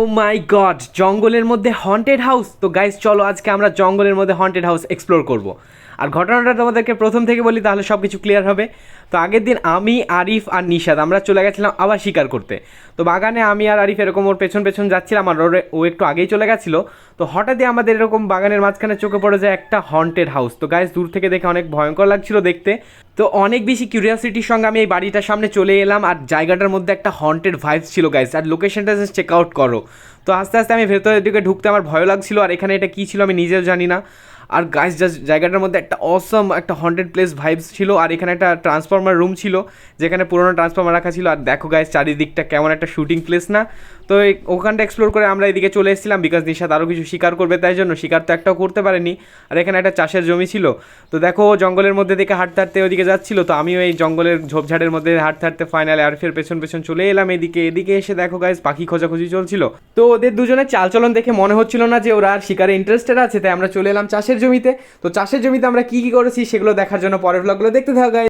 ও মাই god জঙ্গলের মধ্যে haunted house তো গাইস চলো আজকে আমরা জঙ্গলের মধ্যে হন্টেড হাউস এক্সপ্লোর করব। আর ঘটনাটা তোমাদেরকে প্রথম থেকে বলি, তাহলে সব কিছু ক্লিয়ার হবে। তো আগের দিন আমি, আরিফ আর নিশাদ, আমরা চলে গেছিলাম আবার শিকার করতে। তো বাগানে আমি আর আরিফ এরকম ওর পেছন পেছন যাচ্ছিলাম আর ও একটু আগেই চলে গেছিল। তো হঠাৎই আমাদের এরকম বাগানের মাঝখানে চোখে পড়ে যায় একটা হন্টেড হাউস তো গাইজ দূর থেকে দেখে অনেক ভয়ঙ্কর লাগছিল দেখতে। তো অনেক বেশি কিউরিয়াসিটির সঙ্গে আমি এই বাড়িটার সামনে চলে এলাম আর জায়গাটার মধ্যে একটা হন্টেড ভাইবস ছিল গাইজ আর লোকেশনটা জাস্ট চেক আউট করো। তো আস্তে আস্তে আমি ভেতরের দিকে ঢুকতে আমার ভয় লাগছিল আর এখানে এটা কী ছিল আমি নিজেও জানি না। আর গাইস জাস্ট জায়গাটার মধ্যে একটা অসম একটা হন্টেড প্লেস ভাইবস ছিল, আর এখানে একটা ট্রান্সফর্মার রুম ছিল, যেখানে পুরোনো ট্রান্সফর্মার রাখা ছিল। আর দেখো গাইস চারিদিকটা কেমন একটা শুটিং প্লেস না? তো ওখানটা এক্সপ্লোর করে আমরা এদিকে চলে এসেছিলাম বিকজ নিশাদ আরও কিছু শিকার করবে, তাই জন্য শিকার তো একটাও করতে পারেনি। আর এখানে একটা চাষের জমি ছিল। তো দেখো, জঙ্গলের মধ্যে দেখে হাঁটতে হাঁটতে ওদিকে যাচ্ছিল, তো আমিও এই জঙ্গলের ঝোপঝাড়ের মধ্যে হাঁটতে হাঁটতে ফাইনালে আরফের পেছন পেছন চলে এলাম এদিকে। এদিকে এসে দেখো গাইস পাখি খোঁজাখুঁজি চলছিল। তো ওদের দুজনের চালচলন দেখে মনে হচ্ছিল না যে ওরা আর শিকারে ইন্টারেস্টেড আছে, তাই আমরা চলে এলাম চাষের জমিতে। তো চাষের জমিতে আমরা কি কি করেছি সেগুলো দেখার জন্য পরের ব্লগগুলো দেখতে থাকা